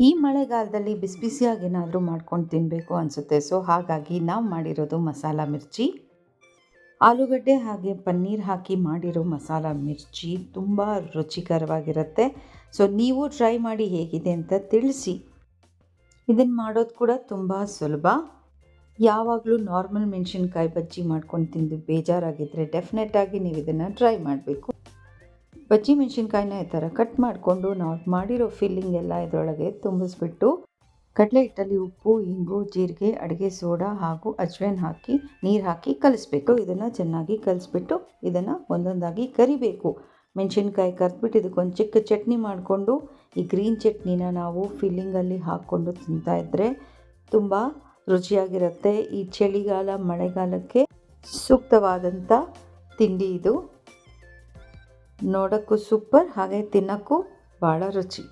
ಈ ಮಳೆಗಾಲದಲ್ಲಿ ಬಿಸಿ ಬಿಸಿಯಾಗಿ ಏನಾದರೂ ಮಾಡ್ಕೊಂಡು ತಿನ್ನಬೇಕು ಅನಿಸುತ್ತೆ. ಸೊ, ಹಾಗಾಗಿ ನಾವು ಮಾಡಿರೋದು ಮಸಾಲ ಮಿರ್ಚಿ. ಆಲೂಗಡ್ಡೆ ಹಾಗೆ ಪನ್ನೀರ್ ಹಾಕಿ ಮಾಡಿರೋ ಮಸಾಲ ಮಿರ್ಚಿ ತುಂಬ ರುಚಿಕರವಾಗಿರುತ್ತೆ. ಸೊ, ನೀವು ಟ್ರೈ ಮಾಡಿ ಹೇಗಿದೆ ಅಂತ ತಿಳಿಸಿ. ಇದನ್ನು ಮಾಡೋದು ಕೂಡ ತುಂಬ ಸುಲಭ. ಯಾವಾಗಲೂ ನಾರ್ಮಲ್ ಮೆಣಸಿನ್ಕಾಯಿ ಬಜ್ಜಿ ಮಾಡ್ಕೊಂಡು ತಿಂದು ಬೇಜಾರಾಗಿದ್ದರೆ ಡೆಫಿನೆಟಾಗಿ ನೀವು ಇದನ್ನು ಟ್ರೈ ಮಾಡಬೇಕು. ಬಜ್ಜಿ ಮೆಣಸಿನ್ಕಾಯಿನ ಈ ಥರ ಕಟ್ ಮಾಡಿಕೊಂಡು ನಾವು ಮಾಡಿರೋ ಫಿಲ್ಲಿಂಗ್ ಎಲ್ಲ ಇದರೊಳಗೆ ತುಂಬಿಸ್ಬಿಟ್ಟು ಕಡಲೆ ಹಿಟ್ಟಲ್ಲಿ ಉಪ್ಪು, ಇಂಗು, ಜೀರಿಗೆ, ಅಡುಗೆ ಸೋಡಾ ಹಾಗೂ ಅಜ್ವೈನ್ ಹಾಕಿ, ನೀರು ಹಾಕಿ ಕಲಿಸ್ಬೇಕು. ಇದನ್ನು ಚೆನ್ನಾಗಿ ಕಲಿಸ್ಬಿಟ್ಟು ಇದನ್ನು ಒಂದೊಂದಾಗಿ ಕರಿಬೇಕು. ಮೆಣಸಿನ್ಕಾಯಿ ಕರೆದ್ಬಿಟ್ಟು ಇದಕ್ಕೊಂದು ಚಿಕ್ಕ ಚಟ್ನಿ ಮಾಡಿಕೊಂಡು, ಈ ಗ್ರೀನ್ ಚಟ್ನಿನ ನಾವು ಫಿಲ್ಲಿಂಗಲ್ಲಿ ಹಾಕ್ಕೊಂಡು ತಿಂತಾಯಿದ್ರೆ ತುಂಬ ರುಚಿಯಾಗಿರುತ್ತೆ. ಈ ಚಳಿಗಾಲ, ಮಳೆಗಾಲಕ್ಕೆ ಸೂಕ್ತವಾದಂಥ ತಿಂಡಿ ಇದು. ನೋಡೋಕ್ಕೂ ಸೂಪರ್ ಹಾಗೆ ತಿನ್ನೋಕ್ಕೂ ಭಾಳ ರುಚಿ.